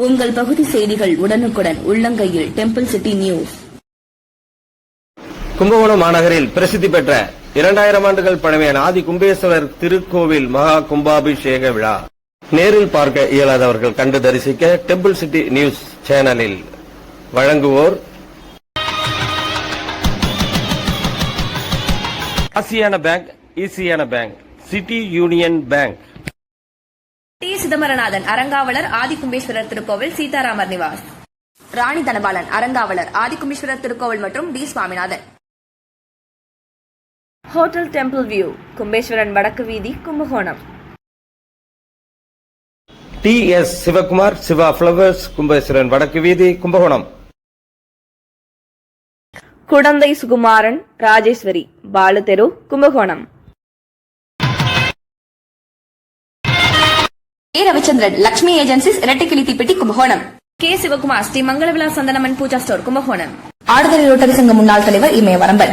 உங்கள் பகுதி செய்திகள் உடனுக்குடன் உள்ளங்கையில் டெம்பிள் சிட்டி நியூஸ் கும்பகோணம் மாநகரில் பிரசித்தி பெற்ற இரண்டாயிரம் ஆண்டுகள் பழமையான ஆதி கும்பேஸ்வரர் திருக்கோவில் மகா கும்பாபிஷேக விழா. நேரில் பார்க்க இயலாதவர்கள் கண்டு தரிசிக்க டெம்பிள் சிட்டி நியூஸ் சேனலில் வழங்குவோர் ஆசியான bank ஈசியான bank City Union Bank Chidambaranathan அரங்காவலர் Adikumbeswarar திருக்கோவில் சீதாராமர் நிவாஸ். ராணி தனபாலன் அரங்காவலர் ஆதிகும்பேஸ்வரர் திருக்கோவில் மற்றும் T. Swaminathan. Hotel temple view Kumbeswaran வடக்கு வீதி Kumbakonam. T. S. Sivakumar Siva flowers Kumbeswaran வடக்கு வீதி கும்பகோணம். குடந்தை சுகுமாரன் ராஜேஸ்வரி பாலு தெரு கும்பகோணம். ஏ ரவிச்சந்திரன் லட்சுமி ஏஜென்சிஸ் இரட்டைக்கிளி தீப்பெட்டி Kumbakonam. K Sivakumar Sri Mangalavila சந்தனமன் Pooja store Kumbakonam. Aduthurai rotary சங்க முன்னாள் தலைவர் இமயவரம்பன்.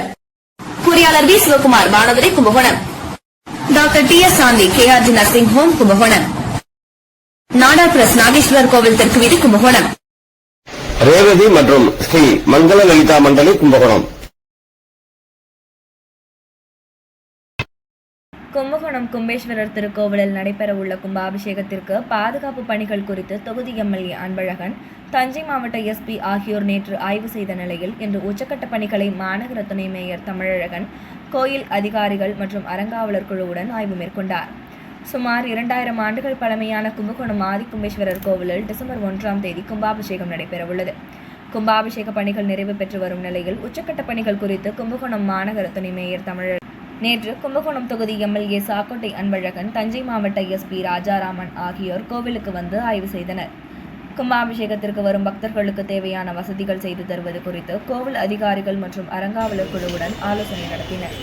பொறியாளர் V Sivakumar Vanadurai Kumbakonam. Doctor T S Shanthi K RG nursing home Kumbakonam. Nadar press Nageswarar கோவில் தெற்கு வீதி கும்பகோணம். ரேவதி மற்றும் ஸ்ரீ மங்கள லலிதா மண்டலி கும்பகோணம். கும்பகோணம் கும்பேஸ்வரர் திருக்கோவிலில் நடைபெறவுள்ள கும்பாபிஷேகத்திற்கு பாதுகாப்பு பணிகள் குறித்து தொகுதி எம்எல்ஏ அன்பழகன் தஞ்சை மாவட்ட எஸ்பி ஆகியோர் நேற்று ஆய்வு செய்த நிலையில் இன்று உச்சக்கட்ட பணிகளை மாநகர துணை மேயர் தமிழழகன் கோயில் அதிகாரிகள் மற்றும் அறங்காவலர் குழுவுடன் ஆய்வு மேற்கொண்டார். சுமார் இரண்டாயிரம் ஆண்டுகள் பழமையான கும்பகோணம் ஆதிக்கும்பேஸ்வரர் கோவிலில் டிசம்பர் ஒன்றாம் தேதி கும்பாபிஷேகம் நடைபெறவுள்ளது. கும்பாபிஷேக பணிகள் நிறைவு பெற்று வரும் நிலையில் உச்சக்கட்ட பணிகள் குறித்து கும்பகோணம் மாநகர துணை மேயர் தமிழர் நேற்று கும்பகோணம் தொகுதி எம்எல்ஏ சாக்கோட்டை அன்பழகன் தஞ்சை மாவட்ட எஸ்பி ராஜாராமன் ஆகியோர் கோவிலுக்கு வந்து ஆய்வு செய்தனர். கும்பாபிஷேகத்திற்கு வரும் பக்தர்களுக்கு தேவையான வசதிகள் செய்து தருவது குறித்து கோவில் அதிகாரிகள் மற்றும் அறங்காவலர் குழுவுடன் ஆலோசனை நடத்தினர்.